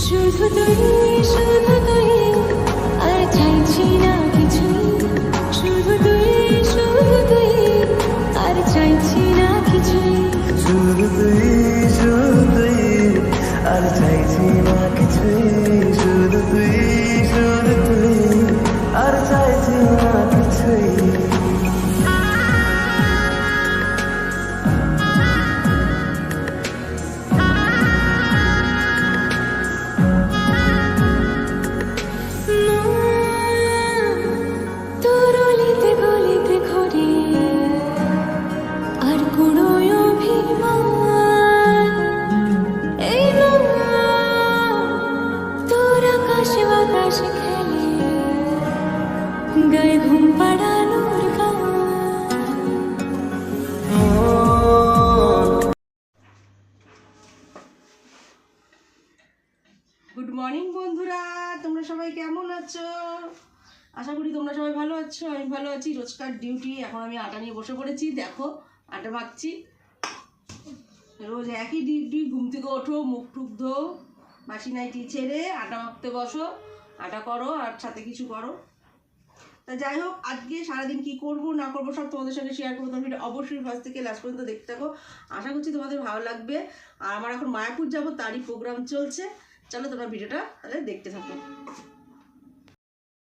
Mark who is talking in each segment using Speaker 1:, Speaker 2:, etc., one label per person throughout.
Speaker 1: শুধু তুই শুধু তুই আর
Speaker 2: গুড মর্নিং বন্ধুরা। তোমরা সবাই কেমন আছো? আশা করি তোমরা সবাই ভালো আছো, আমি ভালো আছি। রোজকার ডিউটি এখন আমি আটা নিয়ে বসে পড়েছি। দেখো, আটা মাখছি। রোজ একই ডিউটি ঘুম থেকে ওঠো, মুখ টুক ধো মাসি নাইটি ছেড়ে আটা মাখতে বসো। আটা করো আর সাথে কিছু করো। তা যাই হোক, আজকে সারাদিন কি করব, না করব, সব তোমাদের সঙ্গে শেয়ার করব। তোমরা ভিডিও অবশ্যই ফার্স্ট থেকে লাস্ট পর্যন্ত দেখতে থাকো। আশা করছি তোমাদের ভালো লাগবে। আর আমার এখন মায়াপুর যাব, তারই প্রোগ্রাম চলছে। চলো তোমরা ভিডিওটা তাহলে দেখতে থাকো।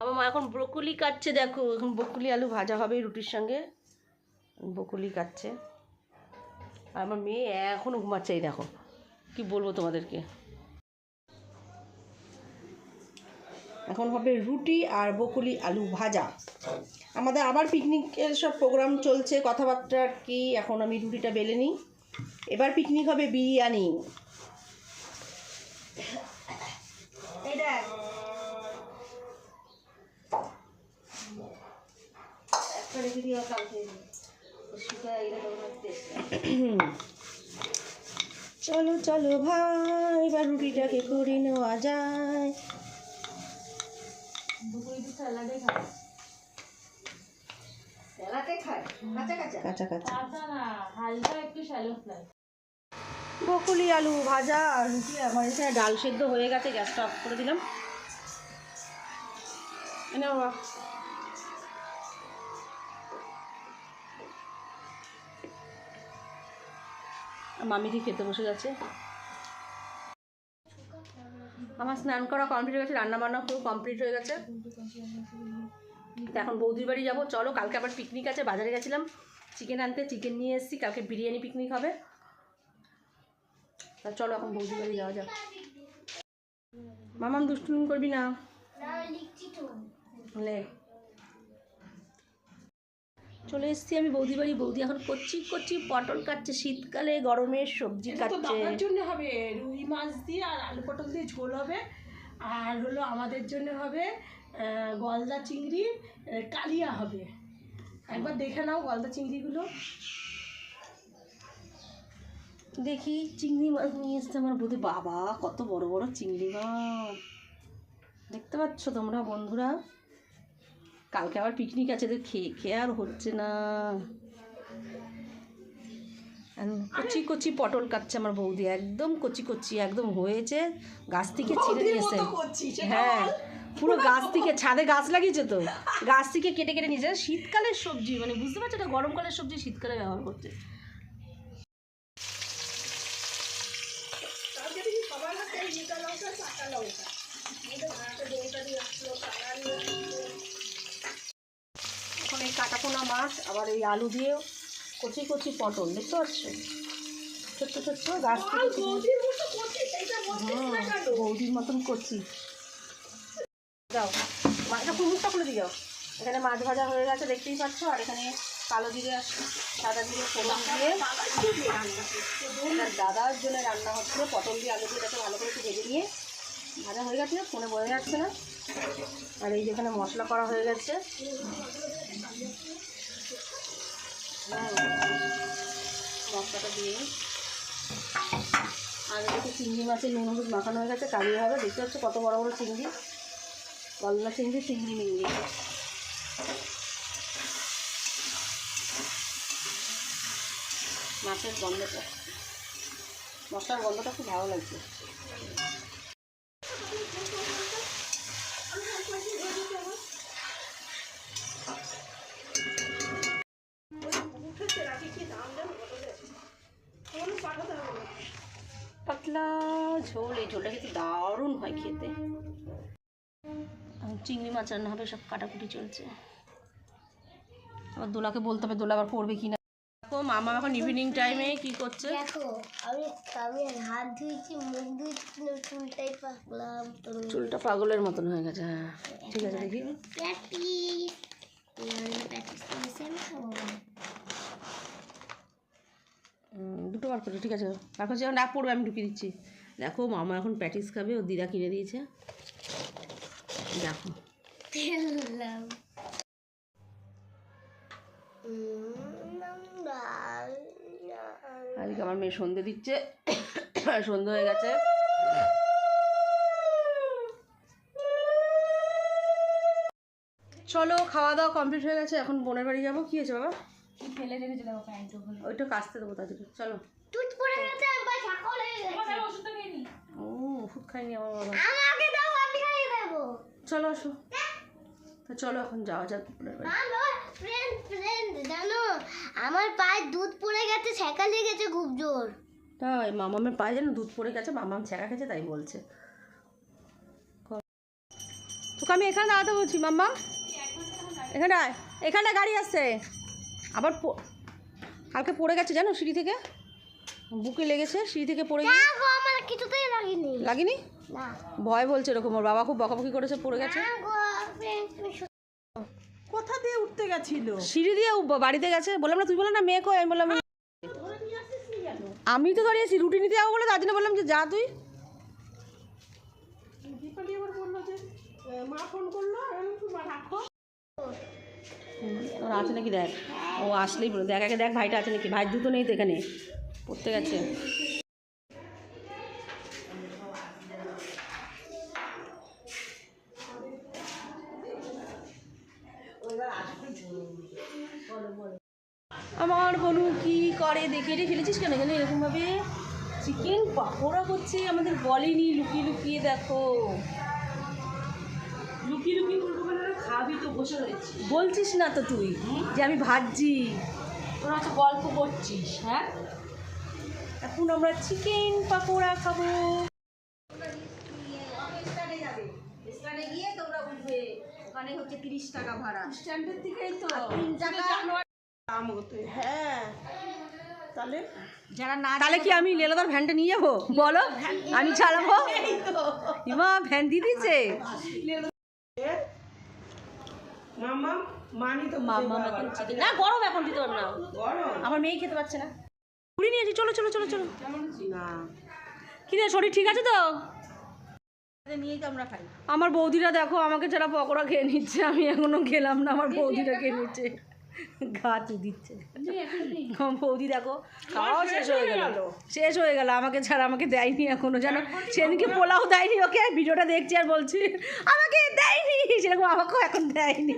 Speaker 2: আমার মা, এখন ব্রোকলি কাটছে, দেখো। এখন ব্রোকলি আলু ভাজা হবে রুটির সঙ্গে। ব্রোকলি কাটছে। আর আমার মেয়ে এখনও ঘুমাচ্ছে, এই দেখো। কি বলব তোমাদেরকে? এখন হবে রুটি আর বকুলি আলু ভাজা। আমাদের আবার পিকনিকের সব প্রোগ্রাম চলছে কথাবার্তা কি এখন আমি রুটিটা বেলে নিই। এবার পিকনিক হবে বিরিয়ানি। চলো দেখ একটা রেখে দিও করে নেওয়া এলে করে নেওয়া যায় কাঁচা কাঁচা? বকুলি আলু ভাজা আর রুটি। আমার এখানে ডাল সেদ্ধ হয়ে গেছে গ্যাসটা অফ করে দিলাম। এ নাও বাবা। মামিটি খেতে বসে গেছে। আমার স্নান করা কমপ্লিট হয়ে গেছে রান্না বান্না পুরো কমপ্লিট হয়ে গেছে। তো এখন বৌদির বাড়ি যাব। চলো কালকে আবার পিকনিক আছে বাজারে গেছিলাম। চিকেন আনতে চিকেন নিয়ে এসেছি কালকে বিরিয়ানি পিকনিক হবে। তা চলো এখন বৌদির বাড়ি যাওয়া যাক। মামাম দুষ্টুমি করবি না? লে। চলে এসেছি আমি বৌদি বাড়ি বৌদি এখন কচ্ছি কচ্ছি পটল কাটছে শীতকালে গরমের সবজি কাটছে।
Speaker 3: দাদার জন্য হবে রুই মাছ দিয়ে আর আলু পটল দিয়ে ঝোল হবে। আর হলো আমাদের জন্য হবে গলদা চিংড়ি কালিয়া হবে। একবার দেখে নাও গলদা চিংড়িগুলো।
Speaker 2: দেখি চিংড়ি মাছ নিয়ে এসছে আমার বৌদি। বাবা কত বড় বড় চিংড়ি মাছ। দেখতে পাচ্ছ তোমরা বন্ধুরা? কালকে আবার পিকনিক আছে তো খেয়ে খেয়ে আর হচ্ছে না। কচি কচি পটল কাটছে আমার বৌদি একদম কচি কচি একদম হয়েছে। গাছ থেকে ছিঁড়ে নিয়েছে। হ্যাঁ পুরো গাছ থেকে ছাদে গাছ লাগিয়েছে তো। গাছ থেকে কেটে কেটে নিয়েছে। শীতকালের সবজি মানে বুঝতে পারছ এটা গরমকালের সবজি শীতকালে ব্যবহার করছে। এখন এই কাটাপোনা মাছ আবার এই আলু দিয়ে কচি কচি পটল দেখতে পাচ্ছ? ছোট্ট ছোট্ট গাছ হুম, বৌদির মতন কচি। যাও মাছটা কুমুরটা খুলে দিয়ে যাও। এখানে মাছ ভাজা হয়ে গেছে দেখতেই পাচ্ছ? আর এখানে কালো জিরে আর সাদা জিরে ফোড়ন দিয়ে দাদার জন্য রান্না হচ্ছে পটল দিয়ে আলু দিয়ে এটাকে ভালো করে একটু ভেজে নিয়ে ভাজা হয়ে গেছে ফোনে বোঝা যাচ্ছে না। আর এই যেখানে মশলা করা হয়ে গেছে। মশলাটা দিয়ে। আর এদিকে চিংড়ি মাছের নুন হলুদ মাখানো হয়ে গেছে কালিয়ে হবে। দেখতে পাচ্ছ কত বড় বড় চিংড়ি। গলদা চিংড়ি চিংড়ি মিংড়ি মাছের গন্ধটা। মশলার গন্ধটা খুব ভালো লাগছে। ঝোল এই ঝোলটা কিন্তু দারুণ হয় খেতে। চিংড়ি মাছ রান্না হবে সব কাটাকুটি চলছে। আবার দোলাকে বলতে হবে দোলা আবার পড়বে কি না দেখো মামা এখন ইভিনিং টাইমে কি করছে?
Speaker 4: দেখো আমি আমি হাত ধুয়েছি মুখ ধুয়েছি চুলটাই পাকলাম তো
Speaker 2: চুলটা পাগলের মতন হয়ে গেছে হ্যাঁ। ঠিক আছে দেখি।
Speaker 4: প্র্যাকটিস প্র্যাকটিস করেছি আমি খাব
Speaker 2: উম, দুটো বার করে ঠিক আছে? এখন ডাক পড়বে আমি ঢুকিয়ে দিচ্ছি। দেখো মামা এখন প্যাটিস খাবে ও দিদা কিনে দিয়েছে। দেখো। আজকে আমার মেয়ে সন্ধে দিচ্ছে সন্ধে হয়ে গেছে। চলো খাওয়া দাওয়া কমপ্লিট হয়ে গেছে এখন বোনের বাড়ি যাব। কি হয়েছে বাবা?
Speaker 3: ফেলে রেখেছে দেখো প্যান্ট
Speaker 2: ওইটা কাচতে দেবো তাদের চলো।
Speaker 4: টুট পড়ে গেছে একবার ছাকল হয়ে গেছে।
Speaker 3: নি।
Speaker 2: ও ওষুধ খাইনি আমার বাবা।
Speaker 4: আমাকে দাও আমি খাইয়ে দেবো।
Speaker 2: চলো আসো। তো চলো এখন যাওয়া যাক
Speaker 4: ফ্রেন্ড ফ্রেন্ড জানো আমার পায়ে দুধ পড়ে গেছে ছ্যাঁকা লেগেছে খুব জোর।
Speaker 2: তাই মামামের পায়ে যেন দুধ পড়ে গেছে মামাম ছেঁকা খেয়েছে তাই বলছে। তোকে আমি এখানে দাঁড়াতে বলছি মাম্মাম এখানে আয়। এখানে গাড়ি আসছে আবার প- কালকে পড়ে গেছে জানো সিঁড়ি থেকে? বুকে লেগেছে সিঁড়ি থেকে পড়ে গিয়ে
Speaker 4: না গো আমার কিছুতেই লাগেনি।
Speaker 2: লাগেনি? ভয় বলছে এরকম ওর বাবা খুব বকাবকি করেছে পড়ে গেছে।
Speaker 3: কোথা দিয়ে উঠতে গেছিল?
Speaker 2: সিঁড়ি দিয়ে বাড়িতে গেছে। বললাম না তুই বললাম না মেয়ে কই? আমি বললাম আমি তো দাঁড়িয়েছি রুটি নিতে যাব বলে তার জন্য বললাম যে যা তুই।
Speaker 3: দীপালি আবার বলল যে এ, মা ফোন করল আমি বললাম, "মা, রাখো
Speaker 2: ওর আছে নাকি দেখ। ও আসলেই বলে দেখ, আগে দেখ ভাইটা আছে নাকি? ভাই জুতো নেই তো এখানে। পড়তে গেছে। আমার বনু কি করে? দেখে রে ফেলেছিস কেন এখানে? এরকমভাবে চিকেন পাকোড়া করছে, আমাদের বলেনি। লুকিয়ে লুকিয়ে দেখো।
Speaker 3: লুকিয়ে লুকিয়ে তো বসে রয়েছি
Speaker 2: বলছিস না তো তুই যে আমি ভাজছি।
Speaker 3: তোরা হচ্ছে গল্প করছিস হ্যাঁ?
Speaker 2: এখন আমরা চিকেন পাকোড়া খাব। ওখানে হচ্ছে তিরিশ টাকা ভাড়া।
Speaker 3: স্ট্যান্ডের দিকেই তো।
Speaker 2: তিন টাকা
Speaker 3: দাম হতে হ্যাঁ। তাহলে?
Speaker 2: যারা না তাহলে কি আমি লেলাদার ভ্যানটা নিয়ে যাব? বলো। আমি চালাবো? ইমা ভ্যান দিয়ে দিচ্ছে
Speaker 3: মামা মানি তো
Speaker 2: মাম্মা এখন চিকেন না গরম এখন দিতে পারবে না। আমার মেয়ে খেতে পারছে না। পুরি নিয়েছি চলো চলো চলো চলো।
Speaker 3: না।
Speaker 2: কি রে শরীর ঠিক আছে তো?
Speaker 3: আমার
Speaker 2: বৌদিরা দেখো আমাকে যারা পকোড়া খেয়ে নিচ্ছে আমি এখনও খেলাম না আমার বৌদিরা খেয়ে নিচ্ছে। গা চু দিচ্ছে। বৌদি দেখো খাওয়াও শেষ হয়ে গেল। শেষ হয়ে গেল আমাকে ছাড়া আমাকে দেয়নি এখনও যেন সেদিনকে পোলাও দেয়নি ওকে ভিডিওটা দেখছি আর বলছি আমাকে দেয়নি। সেরকম আমাকেও এখন দেয়নি।